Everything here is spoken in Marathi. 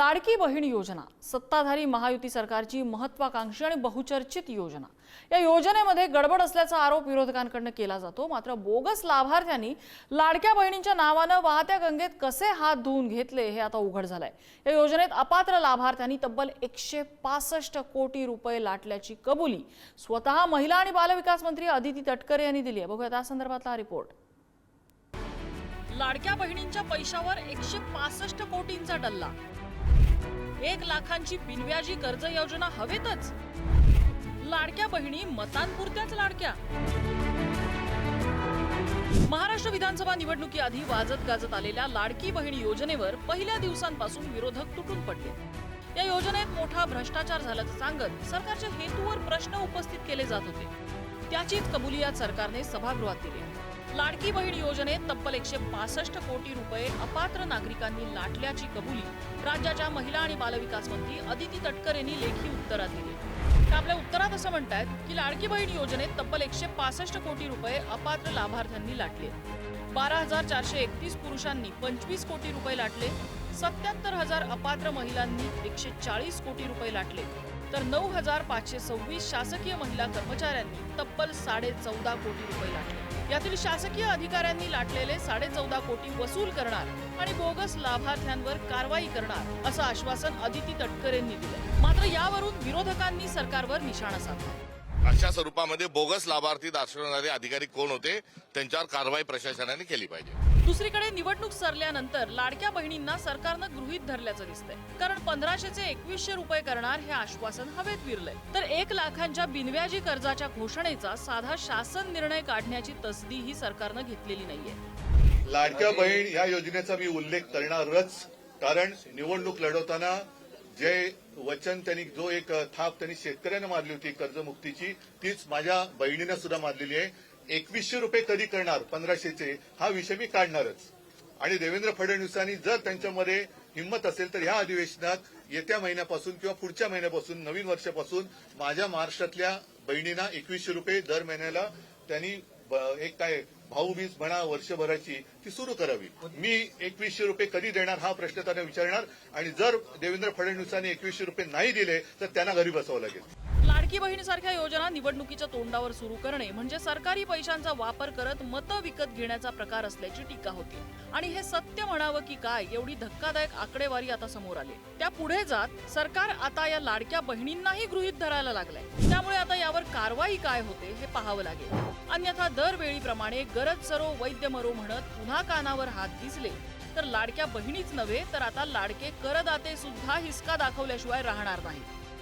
लाडकी बहीण योजना सत्ताधारी महायुती सरकारची महत्वाकांक्षी आणि बहुचर्चित योजना. या योजनेमध्ये गडबड असल्याचा आरोप विरोधकांकडनं केला जातो. मात्र बोगस लाभार्थ्यांनी लाडक्या बहिणींच्या नावानं वाहत्या गंगेत कसे हात धुवून घेतले हे आता उघड झालंय. या योजनेत अपात्र लाभार्थ्यांनी तब्बल एकशे पासष्ट कोटी रुपये लाटल्याची कबुली स्वतः महिला आणि बालविकास मंत्री अदिती तटकरे यांनी दिली आहे. बघूया त्या संदर्भातला रिपोर्ट. लाडक्या बहिणींच्या पैशावर एकशे पासष्ट कोटींचा डल्ला. एक लाखांची बिनव्याजी कर्ज योजना हवेतच. लाडक्या बहिणी मतांपुरत्याच लाडक्या. महाराष्ट्र विधानसभा निवडणुकीआधी वाजत गाजत आलेल्या लाडकी बहिणी योजनेवर पहिल्या दिवसांपासून विरोधक तुटून पडले. या योजनेत मोठा भ्रष्टाचार झाल्याचं सांगत सरकारच्या हेतूवर प्रश्न उपस्थित केले जात होते. त्याचीच कबुलियात सरकारने सभागृहात दिली लाडकी बहीण योजनेत तब्बल एकशे पासष्ट कोटी रुपये अपात्र नागरिकांनी लाटल्याची कबुली राज्याच्या महिला आणि बालविकास मंत्री अदिती तटकर यांनी लेखी उत्तरात दिली. त्या आपल्या उत्तरात असं म्हणतायत की लाडकी बहीण योजनेत तब्बल एकशे पासष्ट कोटी रुपये अपात्र लाभार्थ्यांनी लाटले. बारा हजार चारशे एकतीस पुरुषांनी पंचवीस कोटी रुपये लाटले. सत्याहत्तर हजार अपात्र महिलांनी एकशे चाळीस कोटी रुपये लाटले. तर नऊ हजार पाचशे सव्वीस शासकीय महिला कर्मचाऱ्यांनी तब्बल साडे चौदा कोटी रुपये लाटले. यातील शासकीय अधिकाऱ्यांनी लाटलेले साडे चौदा कोटी वसूल करणार आणि बोगस लाभार्थ्यांवर कारवाई करणार असं आश्वासन अदिती तटकरेंनी दिलं. मात्र यावरून विरोधकांनी सरकारवर निशाणा साधला. अशा स्वरूपामध्ये बोगस लाभार्थी दर्शवणारे अधिकारी कोण होते त्यांच्यावर कारवाई प्रशासनाने केली पाहिजे. दुसरीकडे निवडणूक सरल्यानंतर लाडक्या बहिणींना सरकारनं गृहीत धरल्याचं दिसतंय. कारण पंधराशेचे एकवीसशे रुपये करणार हे आश्वासन हवेत विरलंय. तर एक लाखांच्या बिनव्याजी कर्जाच्या घोषणेचा साधा शासन निर्णय काढण्याची तसदीही सरकारनं घेतलेली नाहीये. लाडक्या बहीण या योजनेचा मी उल्लेख करणारच कारण निवडणूक लढवताना जे वचन त्यांनी जो एक थाप त्यांनी शेतकऱ्यांना मारली होती कर्जमुक्तीची तीच माझ्या बहिणीनं सुद्धा मारलेली आहे. एकवीसशे रुपये कधी करणार? पंधराशेचे. हा विषय मी काढणारच. आणि देवेंद्र फडणवीसांनी जर त्यांच्यामध्ये हिंमत असेल तर ह्या अधिवेशनात येत्या महिन्यापासून किंवा पुढच्या महिन्यापासून नवीन वर्षापासून माझ्या महाराष्ट्रातल्या बहिणींना एकवीसशे रुपये दर महिन्याला त्यांनी एक काय भाऊबीज म्हणा वर्षभराची ती सुरू करावी. मी एकवीसशे रुपये कधी देणार हा प्रश्न त्यांना विचारणार. आणि जर देवेंद्र फडणवीसांनी एकवीसशे रुपये नाही दिले तर त्यांना घरी बसावं लागेल. लाडकी बहिणीसारख्या योजना निवडणुकीच्या तोंडावर सुरू करणे म्हणजे सरकारी पैशांचा वापर करत मतं विकत घेण्याचा प्रकार असल्याची टीका होती. आणि हे सत्य म्हणावं की काय एवढी धक्कादायक आकडेवारी आता समोर आली. त्या पुढे जात सरकार आता या लाडक्या बहिणींनाही गृहीत धरायला लागलंय. त्यामुळे आता यावर कारवाई काय होते हे पाहावं लागेल. अन्यथा दरवेळीप्रमाणे गरज सरो वैद्य मरो म्हणत पुन्हा कानावर हात दिसले. तर लाडक्या बहिणीच नव्हे तर आता लाडके करदाते सुद्धा हिसका दाखवल्याशिवाय राहणार नाही